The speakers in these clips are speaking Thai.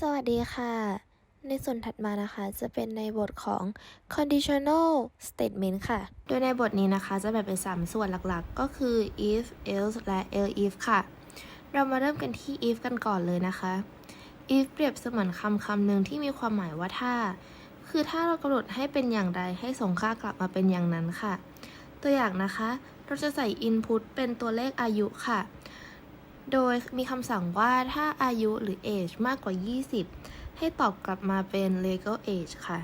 สวัสดีค่ะ ในส่วนถัดมานะคะจะเป็นในบทของ conditional statement ค่ะ โดยในบทนี้นะคะจะแบ่งเป็น 3 ส่วนหลักๆ ก็คือ if else และ else if ค่ะ เรามาเริ่มกันที่ if กันก่อนเลยนะคะ if เปรียบเสมือนคำคำหนึ่งที่มีความหมายว่าถ้า คือถ้าเรากำหนดให้เป็นอย่างใดให้ส่งค่ากลับมาเป็นอย่างนั้นค่ะ ตัวอย่างนะคะ เราจะใส่ input เป็นตัวเลขอายุค่ะ โดยมีคำสั่งว่าถ้าอายุหรือ age มากกว่า 20 ให้ตอบกลับมาเป็น legal age ค่ะ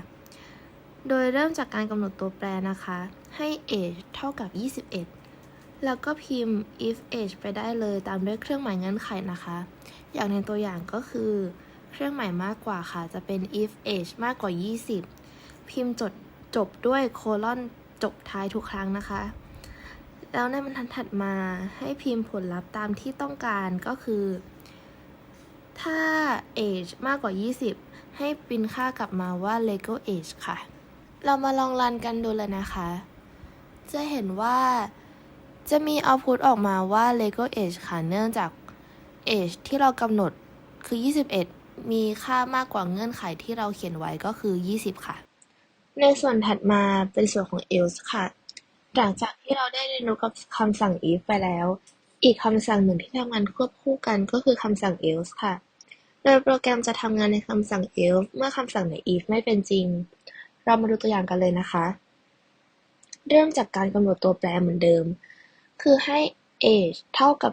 โดยเริ่มจากการกำหนดตัวแปรนะคะ ให้ age เท่ากับ 21 แล้วก็พิมพ์ if age ไปได้เลยตามด้วยเครื่องหมายเงื่อนไขนะคะ อย่างในตัวอย่างก็คือ เครื่องหมายมากกว่าค่ะ จะเป็น if age มากกว่า 20 พิมพ์จดจบด้วยโคลอนจบท้ายทุกครั้งนะคะ แล้วในบรรทัดถัดมาให้พิมพ์ผลลัพธ์ตามที่ต้องการก็คือ ถ้า age มากกว่า 20 ให้ปรินค่ากลับมาว่า legal age ค่ะ เรามาลองรันกันดูเลยนะคะ จะเห็นว่าจะมี output ออกมาว่า legal age ค่ะ เนื่องจาก age ที่เรากำหนดคือ 21 มีค่ามากกว่าเงื่อนไขที่เราเขียนไว้ก็คือ 20 ค่ะ ในส่วนถัดมาเป็นส่วนของ else ค่ะ หลังจากที่เราได้เรียนรู้กับคำสั่ง if ไปแล้ว อีกคำสั่งหนึ่งที่ทำงานควบคู่กันก็คือคำสั่ง else ค่ะ โดยโปรแกรมจะทำงานในคำสั่ง else เมื่อคำสั่งใน if ไม่เป็นจริง เรามาดูตัวอย่างกันเลยนะคะ เริ่มจากการกำหนดตัวแปรเหมือนเดิม คือให้ age เท่ากับ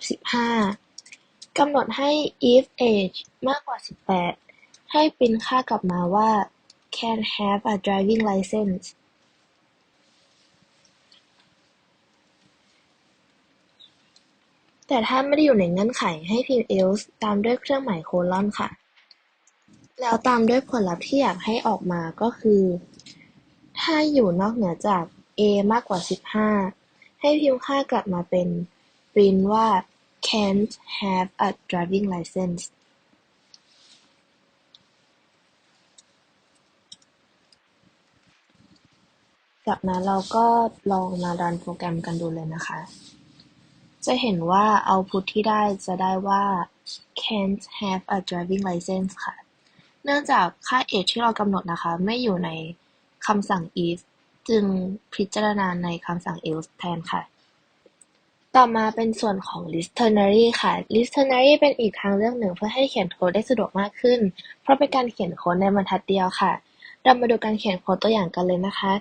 15กำหนดให้ if age มากกว่า 18 ให้ปรินค่ากลับมาว่า can have a driving license แต่ถ้าไม่ได้อยู่ในเงื่อนไข ให้พิมพ์ else ตามด้วยเครื่องหมายโคลอนค่ะ แล้วตามด้วยผลลัพธ์ที่อยากให้ออกมาก็คือ ถ้าอยู่นอกเหนือจาก a มากกว่า 15 ให้พิมพ์ค่ากลับมาเป็น print ว่า can't have a driving license จากนั้นเราก็ลองมารันโปรแกรมกันดูเลยนะคะ จะเห็นว่า output ที่ได้จะได้ว่า can't have a driving license ค่ะ เนื่องจากค่า age ที่เรากำหนดนะคะ ไม่อยู่ในคำสั่ง if จึงพิจารณาในคำสั่ง else แทนค่ะ ต่อมาเป็นส่วนของ listenary ค่ะ listenary เป็นอีกทางเลือกหนึ่งเพื่อให้เขียนโค้ดได้สะดวกมากขึ้น เพราะเป็นการเขียนโค้ดในบรรทัดเดียวค่ะ เรามาดูการเขียนโค้ดตัวอย่างกันเลยนะคะ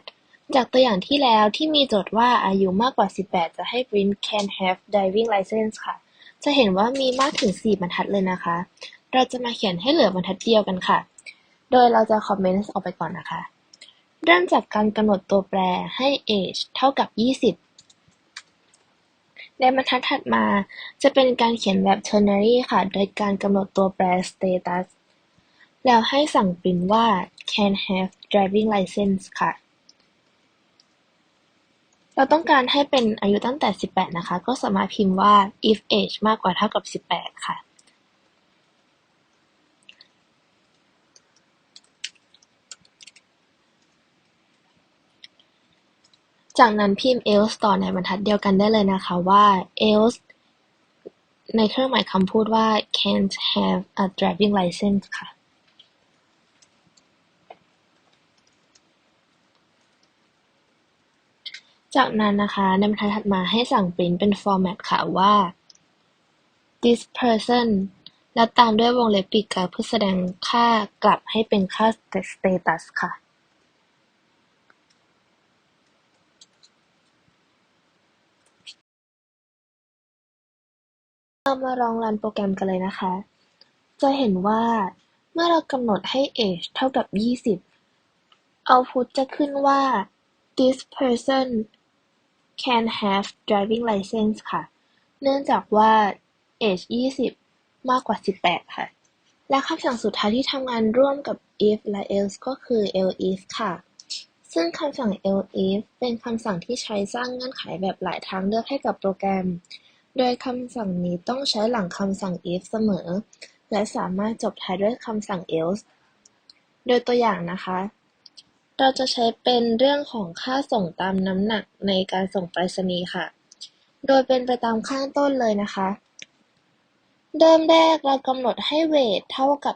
จากตัวอย่างที่แล้วที่มีโจทย์ว่า อายุมากกว่า 18 จะให้ print can have driving license ค่ะ จะเห็นว่ามีมากถึง 4 บรรทัดเลยนะคะ เราจะมาเขียนให้เหลือบรรทัดเดียวกันค่ะ โดยเราจะคอมเมนต์ออกไปก่อนนะคะ เริ่มจากการกำหนดตัวแปรให้ age เท่ากับ 20 ในบรรทัดถัดมา จะเป็นการเขียนแบบ ternary ค่ะ โดยการกำหนดตัวแปร status แล้วให้สั่งปริ้นว่า can have driving license ค่ะ เราต้องการให้เป็นอายุตั้งแต่ 18 นะคะ ก็สามารถพิมพ์ว่า if age มากกว่าเท่ากับ 18 ค่ะจากนั้นพิมพ์ else ต่อในบรรทัดเดียวกันได้เลยนะคะว่า else ในเครื่องหมายคำพูดว่า can't have a driving license ค่ะ จากนั้นนะคะในบรรทัดถัดมาให้สั่งปริ้นเป็น format ค่ะว่า this person แล้วตามด้วยวงเล็บปีกกาเพื่อแสดงค่ากลับให้เป็นค่า status ค่ะ เรามาลองรันโปรแกรมกันเลยนะคะ จะเห็นว่าเมื่อเรากำหนดให้ age เท่ากับ 20 output จะขึ้นว่า this person can have driving license ค่ะ เนื่องจากว่า age 20 มากกว่า 18 ค่ะ และคำสั่งสุดท้ายที่ทำงานร่วมกับ if และ else ก็คือ elif ค่ะ ซึ่งคำสั่ง elif เป็นคำสั่งที่ใช้สร้างเงื่อนไขแบบหลายทางเลือกให้กับโปรแกรม โดยคำสั่งนี้ต้องใช้หลังคำสั่ง if เสมอ และสามารถจบท้ายด้วยคำสั่ง else โดยตัวอย่างนะคะ เราจะใช้เป็นเรื่องของค่าส่งตามน้ำหนักในการส่งไปรษณีย์ค่ะ โดยเป็นไปตามข้างต้นเลยนะคะ เริ่มแรกเรากำหนดให้เวทเท่ากับ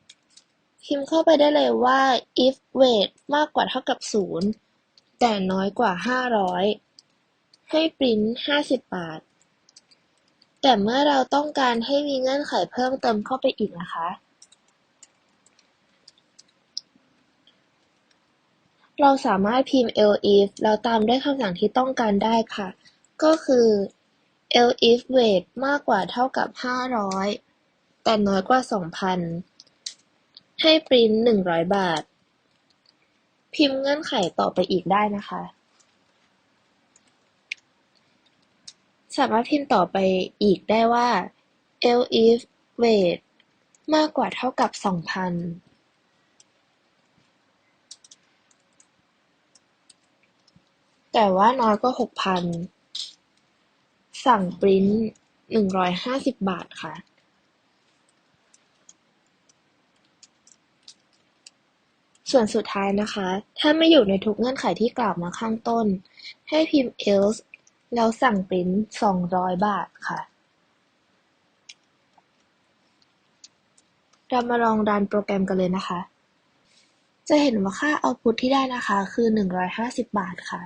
2,000 พิมพ์เข้าไปได้เลยว่า if เวทมากกว่าเท่ากับ 0 แต่น้อยกว่า 500 ให้ปริ้น50 บาท แต่เมื่อเราต้องการให้มีเงื่อนไขเพิ่มเติมเข้าไปอีกนะคะ เราสามารถพิมพ์ elif แล้วตามด้วยคำสั่งที่ต้องการได้ค่ะ ก็คือ elif เวทมากกว่าเท่ากับ 500 แต่น้อยกว่า 2,000 ให้ปริ้น 100 บาท พิมพ์เงื่อนไขต่อไปอีกได้นะคะ สามารถพิมพ์ต่อไปอีกได้ว่า elif เวทมากกว่าเท่ากับ 2,000 แต่ว่าน้อยกว่า6,000สั่งปริ้น150บาทค่ะส่วนสุดท้ายนะคะ ถ้าไม่อยู่ในทุกเงื่อนไขที่กล่าวมาข้างต้น ให้พิมพ์ else แล้วสั่งปริ้น 200 บาทค่ะ เรามาลองรันโปรแกรมกันเลยนะคะ จะเห็นว่าค่า output ที่ได้นะคะ คือ 150 บาทค่ะ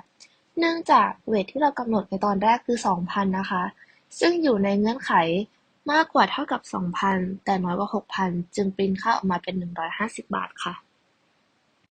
เนื่องจากเวทที่เรากำหนดในตอนแรกคือ 2,000 นะคะ ซึ่งอยู่ในเงื่อนไขมากกว่าเท่ากับ 2,000 แต่น้อยกว่า 6,000 จึงปริ้นค่าออกมาเป็น 150 บาทค่ะ